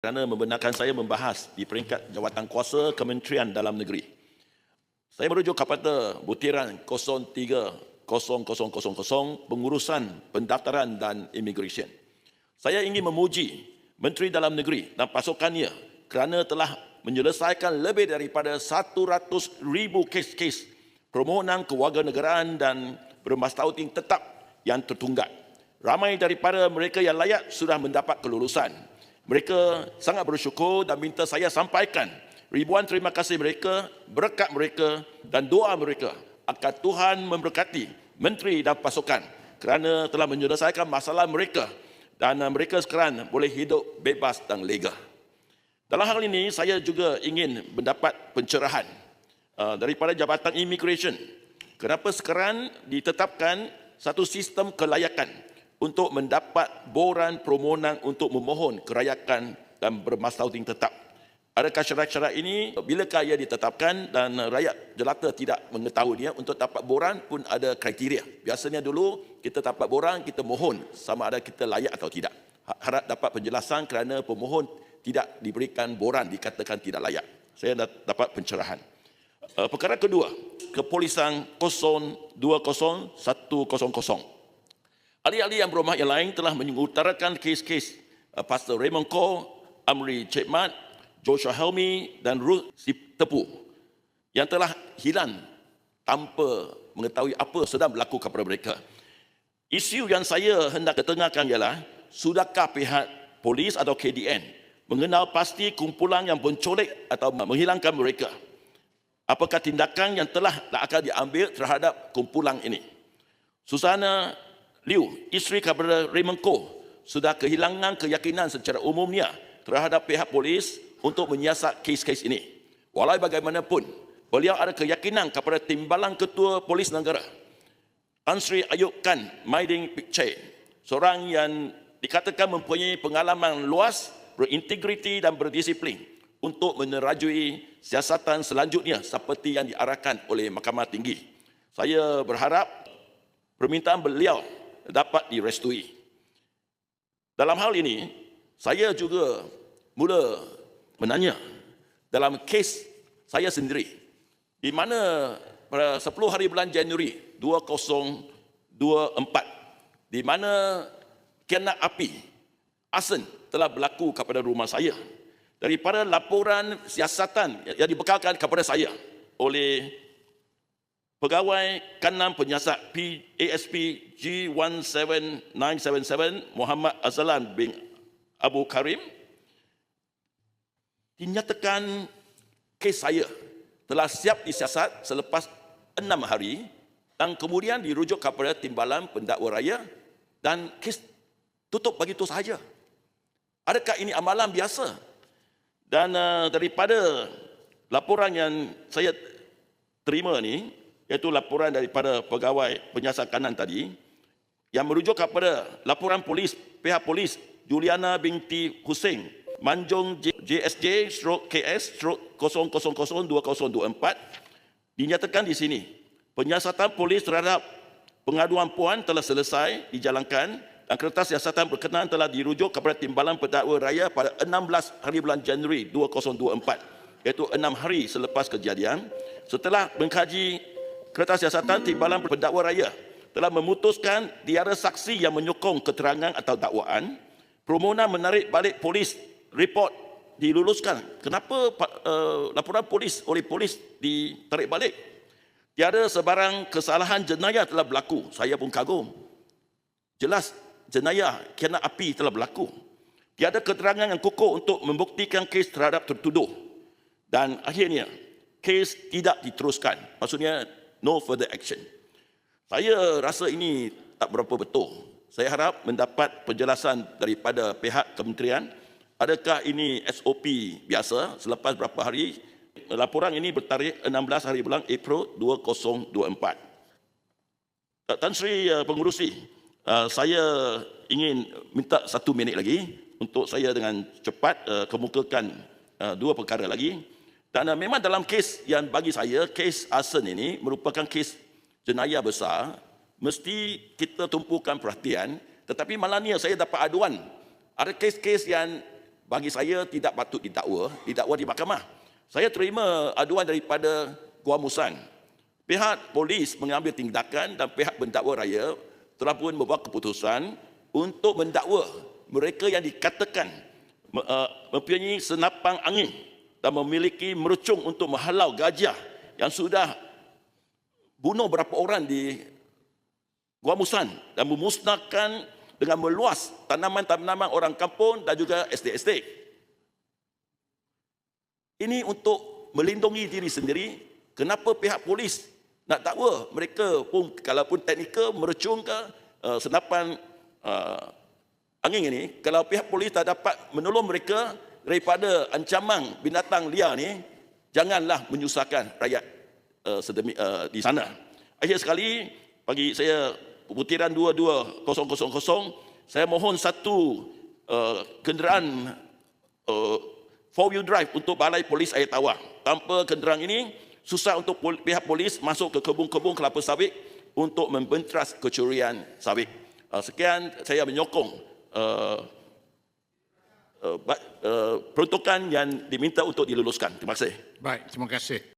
kerana membenarkan saya membahas di peringkat jawatan kuasa Kementerian Dalam Negeri. Saya merujuk kepada butiran 030000 pengurusan pendaftaran dan immigration. Saya ingin memuji Menteri Dalam Negeri dan pasukannya kerana telah menyelesaikan lebih daripada 100 ribu kes-kes permohonan kewarganegaraan dan bermastautin tetap yang tertunggak. Ramai daripada mereka yang layak sudah mendapat kelulusan. Mereka sangat bersyukur dan minta saya sampaikan ribuan terima kasih mereka, berkat mereka dan doa mereka agar Tuhan memberkati menteri dan pasukan kerana telah menyelesaikan masalah mereka dan mereka sekarang boleh hidup bebas dan lega. Dalam hal ini saya juga ingin mendapat pencerahan uh, daripada Jabatan Immigration. Kenapa sekarang ditetapkan satu sistem kelayakan untuk mendapat boran permohonan untuk memohon kerayakan dan bermastautin tetap. Adakah syarat-syarat ini bilakah ia ditetapkan dan rakyat jelata tidak mengetahuinya untuk dapat boran pun ada kriteria. Biasanya dulu kita dapat boran kita mohon sama ada kita layak atau tidak. Ha- Harap dapat penjelasan kerana pemohon tidak diberikan boran dikatakan tidak layak. Saya dah dapat pencerahan. Uh, perkara kedua, kepolisan 020100. Ahli-ahli yang berhormat yang lain telah mengutarakan kes-kes uh, Pastor Raymond Koh, Amri Cik Mat, Joshua Helmi dan Ruth Tepu yang telah hilang tanpa mengetahui apa sedang berlaku kepada mereka. Isu yang saya hendak ketengahkan ialah sudahkah pihak polis atau KDN mengenal pasti kumpulan yang mencolek atau menghilangkan mereka? Apakah tindakan yang telah akan diambil terhadap kumpulan ini? Susana Liu, isteri kepada Raymond Koh, sudah kehilangan keyakinan secara umumnya terhadap pihak polis untuk menyiasat kes-kes ini. Walau bagaimanapun, beliau ada keyakinan kepada timbalan ketua polis negara. Tan Sri Ayub Khan Maiding Pichay, seorang yang dikatakan mempunyai pengalaman luas, berintegriti dan berdisiplin untuk menerajui siasatan selanjutnya seperti yang diarahkan oleh Mahkamah Tinggi. Saya berharap permintaan beliau dapat direstui. Dalam hal ini, saya juga mula menanya dalam kes saya sendiri di mana pada 10 hari bulan Januari 2024 di mana kena api asen telah berlaku kepada rumah saya daripada laporan siasatan yang dibekalkan kepada saya oleh pegawai kanan penyiasat PASP G17977 Muhammad Azlan bin Abu Karim dinyatakan kes saya telah siap disiasat selepas enam hari dan kemudian dirujuk kepada timbalan pendakwa raya dan kes tutup begitu sahaja. Adakah ini amalan biasa? Dan uh, daripada laporan yang saya terima ni, iaitu laporan daripada pegawai penyiasat kanan tadi, yang merujuk kepada laporan polis, pihak polis Juliana binti Hussein, Manjung JSJ stroke KS stroke 0002024 dinyatakan di sini penyiasatan polis terhadap pengaduan puan telah selesai dijalankan dan kertas siasatan berkenaan telah dirujuk kepada timbalan pendakwa raya pada 16 hari bulan Januari 2024 iaitu 6 hari selepas kejadian. Setelah mengkaji kertas siasatan timbalan pendakwa raya telah memutuskan tiada saksi yang menyokong keterangan atau dakwaan permohonan menarik balik polis report diluluskan. Kenapa uh, laporan polis oleh polis ditarik balik? Tiada sebarang kesalahan jenayah telah berlaku. Saya pun kagum. Jelas jenayah kena api telah berlaku. Tiada keterangan yang kukuh untuk membuktikan kes terhadap tertuduh. Dan akhirnya, kes tidak diteruskan. Maksudnya, no further action. Saya rasa ini tak berapa betul. Saya harap mendapat penjelasan daripada pihak kementerian Adakah ini SOP biasa selepas berapa hari? Laporan ini bertarikh 16 hari bulan April 2024. Tan Sri uh, pengurusi, uh, saya ingin minta satu minit lagi untuk saya dengan cepat kemukakan dua perkara lagi. Dan uh, memang dalam kes yang bagi saya, kes Asen ini merupakan kes jenayah besar, mesti kita tumpukan perhatian. Tetapi malangnya saya dapat aduan, ada kes-kes yang bagi saya tidak patut didakwa, didakwa di mahkamah. Saya terima aduan daripada Gua Musan. Pihak polis mengambil tindakan dan pihak pendakwa raya telah pun membuat keputusan untuk mendakwa mereka yang dikatakan uh, mempunyai senapang angin dan memiliki merucung untuk menghalau gajah yang sudah bunuh berapa orang di Gua Musan dan memusnahkan dengan meluas tanaman-tanaman orang kampung dan juga estate-estate. Ini untuk melindungi diri sendiri. Kenapa pihak polis nak dakwa mereka pun kalaupun teknikal merecung ke uh, senapan uh, angin ini, kalau pihak polis tak dapat menolong mereka daripada ancaman binatang liar ni, janganlah menyusahkan rakyat uh, sedemi, uh, di sana. Akhir sekali, bagi saya pembutiran 22000, saya mohon satu uh, kenderaan uh, four wheel drive untuk balai polis air tawar. Tanpa kenderaan ini, susah untuk pol- pihak polis masuk ke kebun-kebun kelapa sawit untuk membentras kecurian sawit. Uh, sekian saya menyokong uh, uh, uh, peruntukan yang diminta untuk diluluskan. Terima kasih. Baik, terima kasih.